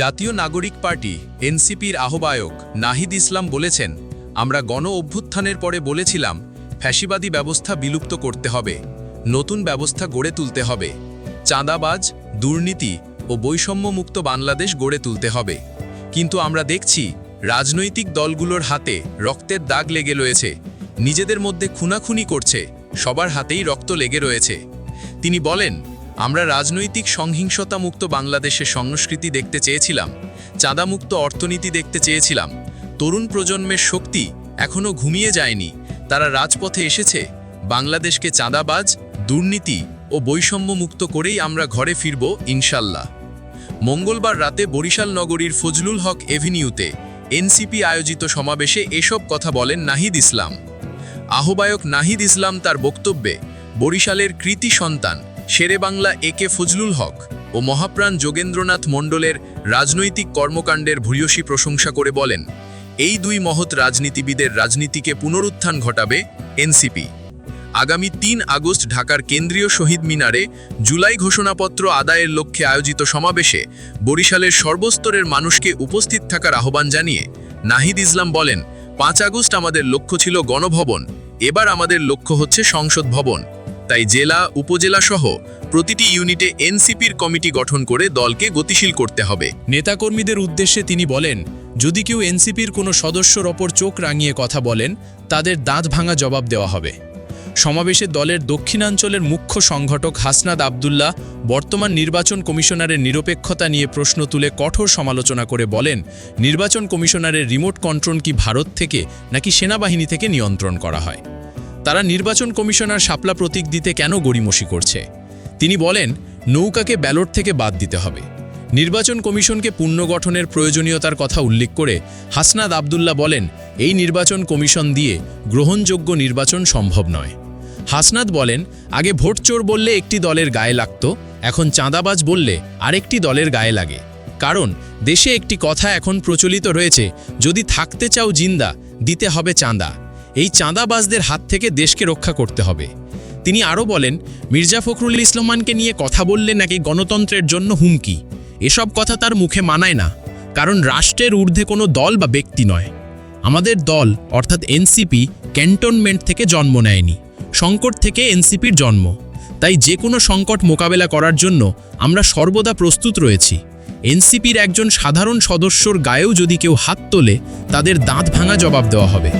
জাতীয় নাগরিক পার্টি, এনসিপির আহ্বায়ক নাহিদ ইসলাম বলেছেন, আমরা গণ অভ্যুত্থানের পরে বলেছিলাম, ফ্যাসিবাদী ব্যবস্থা বিলুপ্ত করতে হবে, নতুন ব্যবস্থা গড়ে তুলতে হবে, চাঁদাবাজ, দুর্নীতি ও বৈষম্যমুক্ত বাংলাদেশ গড়ে তুলতে হবে। কিন্তু আমরা দেখছি, রাজনৈতিক দলগুলোর হাতে রক্তের দাগ লেগে রয়েছে, নিজেদের মধ্যে খুনাখুনি করছে, সবার হাতেই রক্ত লেগে রয়েছে। তিনি বলেন আমরা রাজনৈতিক সংহিংসতামুক্ত বাংলাদেশের সংস্কৃতি দেখতে চেয়েছিলাম, চাঁদামুক্ত অর্থনীতি দেখতে চেয়েছিলাম। তরুণ প্রজন্মের শক্তি এখনও ঘুমিয়ে যায়নি। তারা রাজপথে এসেছে, বাংলাদেশকে চাঁদাবাজ, দুর্নীতি ও বৈষম্যমুক্ত করেই আমরা ঘরে ফিরব, ইনশাল্লাহ। মঙ্গলবার রাতে বরিশাল নগরীর ফজলুল হক এভিনিউতে এনসিপি আয়োজিত সমাবেশে এসব কথা বলেন নাহিদ ইসলাম। আহ্বায়ক নাহিদ ইসলাম তার বক্তব্যে, বরিশালের কৃতি সন্তান শেরেবাংলা এ কে ফজলুল হক ও মহাপ্রাণ যোগেন্দ্রনাথ মণ্ডলের রাজনৈতিক কর্মকাণ্ডের ভূয়সী প্রশংসা করে বলেন, এই দুই মহৎ রাজনীতিবিদের রাজনীতিকে পুনরুত্থান ঘটাবে এনসিপি। আগামী তিন আগস্ট ঢাকার কেন্দ্রীয় শহীদ মিনারে জুলাই ঘোষণাপত্র আদায়ের লক্ষ্যে আয়োজিত সমাবেশে বরিশালের সর্বস্তরের মানুষকে উপস্থিত থাকার আহ্বান জানিয়ে নাহিদ ইসলাম বলেন, পাঁচ আগস্ট আমাদের লক্ষ্য ছিল গণভবন, এবার আমাদের লক্ষ্য হচ্ছে সংসদ ভবন। তাই জেলা, উপজেলা সহ প্রতিটি ইউনিটে এনসিপির কমিটি গঠন করে দলকে গতিশীল করতে হবে। নেতাকর্মীদের উদ্দেশ্যে তিনি বলেন, যদি কেউ এনসিপির কোনো সদস্যর ওপর চোখ রাঙিয়ে কথা বলেন, তাদের দাঁত ভাঙা জবাব দেওয়া হবে। সমাবেশে দলের দক্ষিণাঞ্চলের মুখ্য সংগঠক হাসনাদ আবদুল্লাহ বর্তমান নির্বাচন কমিশনারের নিরপেক্ষতা নিয়ে প্রশ্ন তুলে কঠোর সমালোচনা করে বলেন, নির্বাচন কমিশনারের রিমোট কন্ট্রোল কি ভারত থেকে নাকি সেনাবাহিনী থেকে নিয়ন্ত্রণ করা হয়? তারা নির্বাচন কমিশনার শাপলা প্রতীক দিতে কেন গড়িমসি করছে? তিনি বলেন, নৌকাকে ব্যালট থেকে বাদ দিতে হবে। নির্বাচন কমিশনকে পুনর্গঠনের প্রয়োজনীয়তার কথা উল্লেখ করে হাসনাদ আবদুল্লাহ বলেন, এই নির্বাচন কমিশন দিয়ে গ্রহণযোগ্য নির্বাচন সম্ভব নয়। হাসনাদ বলেন, আগে ভোট চোর বললে একটি দলের গায়ে লাগত, এখন চাঁদাবাজ বললে আরেকটি দলের গায়ে লাগে। কারণ, দেশে একটি কথা এখন প্রচলিত রয়েছে, যদি থাকতে চাও জিন্দা, দিতে হবে চাঁদা। এই চাঁদাবাজদের হাত থেকে দেশকে রক্ষা করতে হবে। তিনি আরও বলেন, মির্জা ফখরুল ইসলামানকে নিয়ে কথা বললে নাকি গণতন্ত্রের জন্য হুমকি। এসব কথা তার মুখে মানায় না, কারণ রাষ্ট্রের ঊর্ধ্বে কোনো দল বা ব্যক্তি নয়। আমাদের দল, অর্থাৎ এনসিপি, ক্যান্টনমেন্ট থেকে জন্ম নেয়নি, সংকট থেকে এনসিপির জন্ম। তাই যে কোনো সংকট মোকাবেলা করার জন্য আমরা সর্বদা প্রস্তুত রয়েছি। এনসিপির একজন সাধারণ সদস্যর গায়েও যদি কেউ হাত তোলে, তাদের দাঁত ভাঙা জবাব দেওয়া হবে।